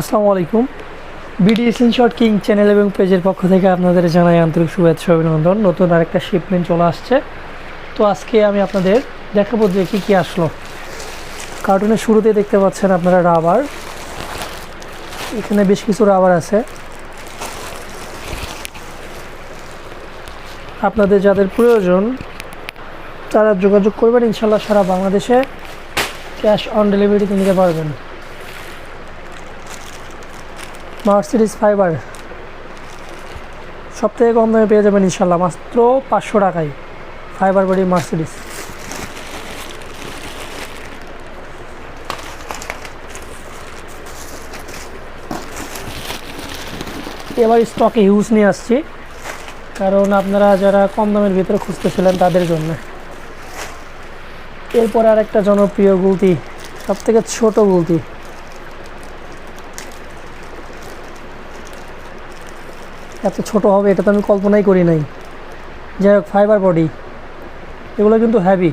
আসসালামু আলাইকুম। BD short king channel এবং পেজের পক্ষ থেকে আপনাদের জানাই আন্তরিক শুভেচ্ছা অভিনন্দন। নতুন আরেকটা শিপমেন্ট চলে আসছে। তো আজকে আমি আপনাদের দেখাবো যে কী কী আসলো। কার্টুনের শুরুতে দেখতে পাচ্ছেন আপনারা রাবার। এখানে বেশ কিছু রাবার আছে। আপনাদের যাদের প্রয়োজন, তারা যোগাযোগ করবেন। ইনশাল্লাহ সারা বাংলাদেশে ক্যাশ অন ডেলিভারিতে নিতে পারবেন। মার্সিডিস ফাইবার সব থেকে কম দামে পেয়ে যাবেন ইনশাল্লাহ মাত্র পাঁচশো টাকায় ফাইবার বডি মার্সিডিস এবার স্টকে হিউজ নিয়ে আসছি, কারণ আপনারা যারা কম দামের ভিতরে খুঁজতেছিলেন তাদের জন্য। এরপরে আর একটা জনপ্রিয় গুলতি সব থেকে ছোট গুলতি এত ছোট হবে, এটা তো আমি কল্পনাই করি নাই। যাই হোক ফাইবার বডি এগুলো কিন্তু হ্যাভি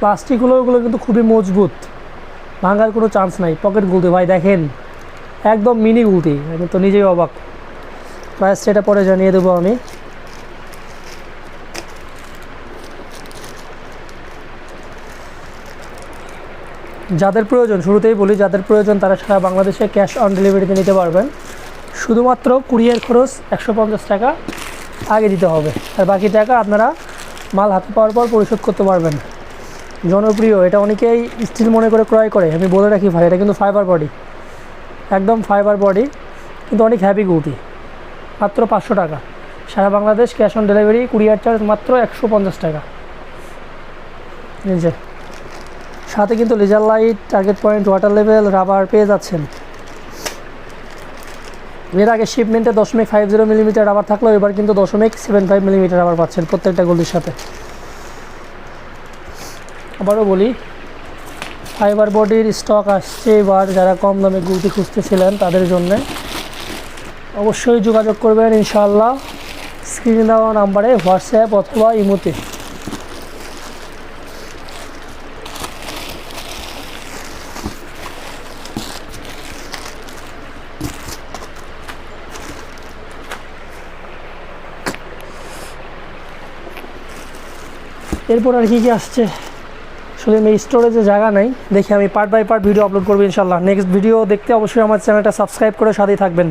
প্লাস্টিকগুলো, ওগুলো কিন্তু খুবই মজবুত। ভাঙার কোনো চান্স নাই পকেট গুলতি। ভাই, দেখেন, একদম মিনি গুলতি, আমি তো নিজেই অবাক। প্রাইস সেটা পরে জানিয়ে দেবো আমি। যাদের প্রয়োজন, শুরুতেই বলি, যাদের প্রয়োজন, তারা সারা বাংলাদেশে ক্যাশ অন ডেলিভারিতে নিতে পারবেন। শুধুমাত্র কুরিয়ার খরচ একশো পঞ্চাশ টাকা আগে দিতে হবে। আর বাকি টাকা আপনারা মাল হাতে পাওয়ার পর পরিশোধ করতে পারবেন। জনপ্রিয়, এটা অনেকেই স্টিল মনে করে ক্রয় করে। আমি বলে রাখি ভাই, এটা কিন্তু ফাইবার বডি একদম ফাইবার বডি কিন্তু অনেক হ্যাপি গুটি। মাত্র পাঁচশো টাকা। সারা Bangladesh cash on delivery courier charge মাত্র একশো পঞ্চাশ টাকা। নিজে সাথে কিন্তু laser light target point water level rubber পেয়ে যাচ্ছেন। এর আগে শিপমেন্টে দশমিক ফাইভ জিরো মিলিমিটার রাবার থাকলেও এবার কিন্তু দশমিক সেভেন ফাইভ মিলিমিটার রাবার পাচ্ছেন প্রত্যেকটা গলির সাথে। আবারও বলি ফাইবার বডির স্টক আসছে এবার যারা কম দামে গুলতি খুঁজতেছিলেন তাদের জন্যে। অবশ্যই যোগাযোগ করবেন ইনশাআল্লাহ। স্ক্রিনে দেওয়া নাম্বারে হোয়াটসঅ্যাপ অথবা ইমোতে। এরপর আর কি কি আসছে? আসলে আমি স্টোরেজে জায়গা নাই। দেখি আমি part by part video upload করব ইনশাল্লাহ। নেক্সট ভিডিও দেখতে অবশ্যই আমার চ্যানেলটা সাবস্ক্রাইব করে সাথেই থাকবেন।